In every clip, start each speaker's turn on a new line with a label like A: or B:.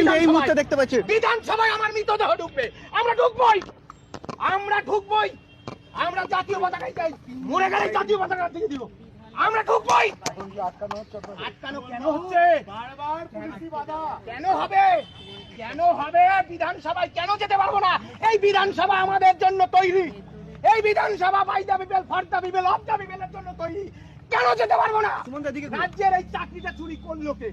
A: কিন্তু এই মুহূর্তে দেখতে পাচ্ছি।
B: বিধানসভায় আমার মৃতদেহ ঢুকবে। আমরা ঢুকবই। আমরা ঢুকবই। আমরা জাতীয় পতাকায় চাই মরে গেলে জাতীয় পতাকা দিয়ে দিব। আমরা ঢুকবই। আটকানো কেন হচ্ছে? কেন হবে? কেন হবে? বিধানসভায় কেন যেতে পারব না? এই বিধানসভা আমাদের জন্য তৈরি। এই বিধানসভা by the people for the people of the পিপলের জন্য তৈরি। কেন যেতে পারব না? রাজ্যের এই চাকরিটা চুরি করল কে?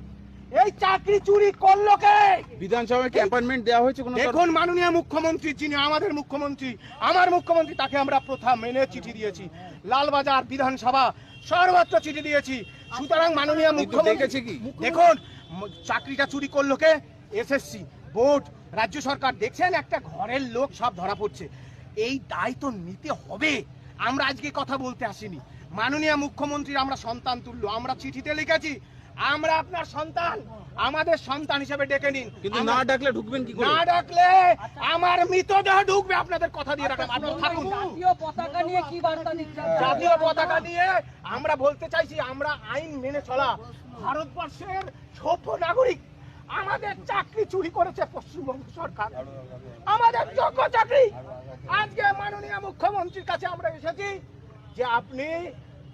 B: এই চাকরি চুরি করল কে?
A: বিধানসভায় কি অ্যাপয়েন্টমেন্ট দেওয়া হয়েছে কোনো
B: দেখুন মাননীয় মুখ্যমন্ত্রী যিনি আমাদের মুখ্যমন্ত্রী আমার মুখ্যমন্ত্রী তাকে আমরা প্রথা মেনে চিঠি দিয়েছি। লালবাজার বিধানসভা সর্বত্র চিঠি দিয়েছি। সুতরাং মাননীয় মুখ্যমন্ত্রী
A: কি?
B: দেখুন চাকরিটা চুরি করল কে? এসএসসি বোর্ড রাজ্য সরকার। দেখছেন একটা ঘরের লোক সব ধরা পড়ছে। এই দায় তো নিতে হবে। আমরা আজকে কথা বলতে আসিনি। মাননীয় মুখ্যমন্ত্রীর আমরা সন্তান তুল্য। আমরা চিঠিতে লিখেছি আমরা আপনার সন্তান। আমাদের সন্তান হিসেবে ডেকে নিন।
A: কিন্তু না ডাকলে ঢুকবেন কি করে?
B: না ডাকলে আমার মৃতদেহ ঢুকবে আপনাদের কথা দিয়ে রাখলাম। আপনারা থাকুন।
C: জাতীয় পতাকা নিয়ে কি বার্তা দিচ্ছেন?
B: জাতীয় পতাকা নিয়ে আমরা বলতে চাইছি আমরা আইন মেনে চলা ভারতবর্ষের সভ্য নাগরিক। আমাদের চাকরি চুরি করেছে পশ্চিমবঙ্গ সরকার। আমাদের যোগ্য চাকরি। আজকে মাননীয় মুখ্যমন্ত্রীর কাছে আমরা এসেছি যে আপনি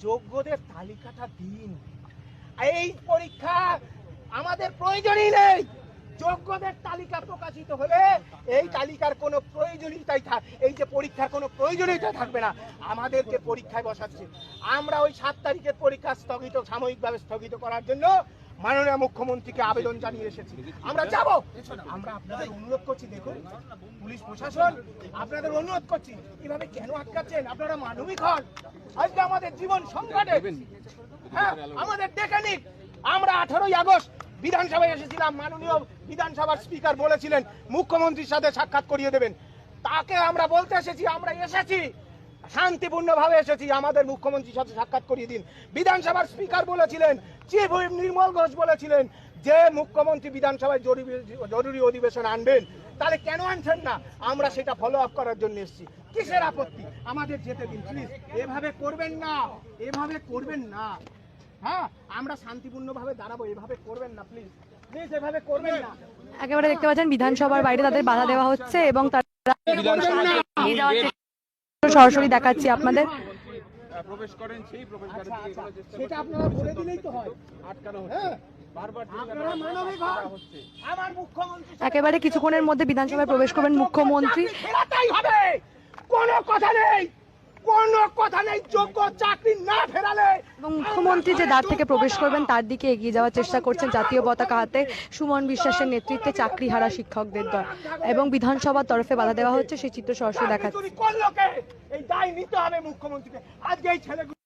B: যোগ্যদের তালিকাটা দিন। এই পরীক্ষা আমাদের প্রয়োজনই নেই। যোগ্যদের তালিকা প্রকাশিত হলে এই তালিকার কোনো প্রয়োজনীয়তাই থাক এই যে পরীক্ষার কোনো প্রয়োজনীয়তা থাকবে না। আমাদেরকে পরীক্ষায় বসাচ্ছে, আমরা ওই সাত তারিখের পরীক্ষা স্থগিত, সাময়িকভাবে স্থগিত করার জন্য মাননীয় মুখ্যমন্ত্রীকে আবেদন জানিয়ে এসেছি। আমরা যাব। আমরা আপনাদের অনুরোধ করছি, দেখুন, পুলিশ প্রশাসন, আপনাদের অনুরোধ করছি এভাবে কেন আটকাচ্ছেন? আপনারা মানবিক হন। আজকে আমাদের জীবন সংকটে। হ্যাঁ আমাদের ডেকে নিন। আমরা আঠারোই আগস্ট বিধানসভায় এসেছিলাম, মাননীয় বিধানসভার স্পিকার বলেছিলেন, মুখ্যমন্ত্রীর সাথে সাক্ষাৎ করিয়ে দেবেন। তাকে আমরা বলতে এসেছি, আমরা এসেছি, শান্তিপূর্ণভাবে এসেছি, আমাদের মুখ্যমন্ত্রীর সাথে সাক্ষাৎ করিয়ে দিন। বিধানসভার স্পিকার বলেছিলেন, চিফ হুইপ নির্মল ঘোষ বলেছিলেন যে, মুখ্যমন্ত্রী বিধানসভায় জরুরি জরুরি অধিবেশন আনবেন, তাহলে কেন আনছেন না? আমরা সেটা ফলো আপ করার জন্য এসেছি। কিসের আপত্তি? আমাদের যেতে দিন প্লিজ এভাবে করবেন না, এভাবে করবেন না। হ্যাঁ আমরা শান্তিপূর্ণভাবে দাঁড়াবো এভাবে করবেন না প্লিজ প্লিজ এভাবে করবেন না।
D: একেবারে দেখতে পাচ্ছেন বিধানসভার বাইরে তাদের বাধা দেওয়া হচ্ছে এবং তারা সরাসরি দেখাচ্ছি আপনাদের।
A: প্রবেশ করেন সেই প্রবেশ
B: আচ্ছা, আচ্ছা, সেটা আপনারা বলে দিলেই তো হয়।
A: আটকানো
B: হ্যাঁ।
A: বারবার
B: আপনারা মানবিক হন। আমার মুখ্যমন্ত্রী
D: একেবারে কিছুক্ষণের মধ্যে বিধানসভায় প্রবেশ করবেন মুখ্যমন্ত্রী।
B: কোনো কথা নেই। কোনো কথা নেই যোগ্য চাকরি না ফেরালে
D: এবং মুখ্যমন্ত্রী যে দ্বার থেকে প্রবেশ করবেন তার দিকে এগিয়ে যাওয়ার চেষ্টা করছেন জাতীয় পতাকা হাতে সুমন বিশ্বাসের নেতৃত্বে চাকরি হারা শিক্ষকদের দল। এবং বিধানসভার তরফে বাধা দেওয়া হচ্ছে সেই চিত্র সরাসরি দেখাচ্ছে।
B: এই দায় নিতে হবে মুখ্যমন্ত্রীকে। আজকে এই ছেলেগুলো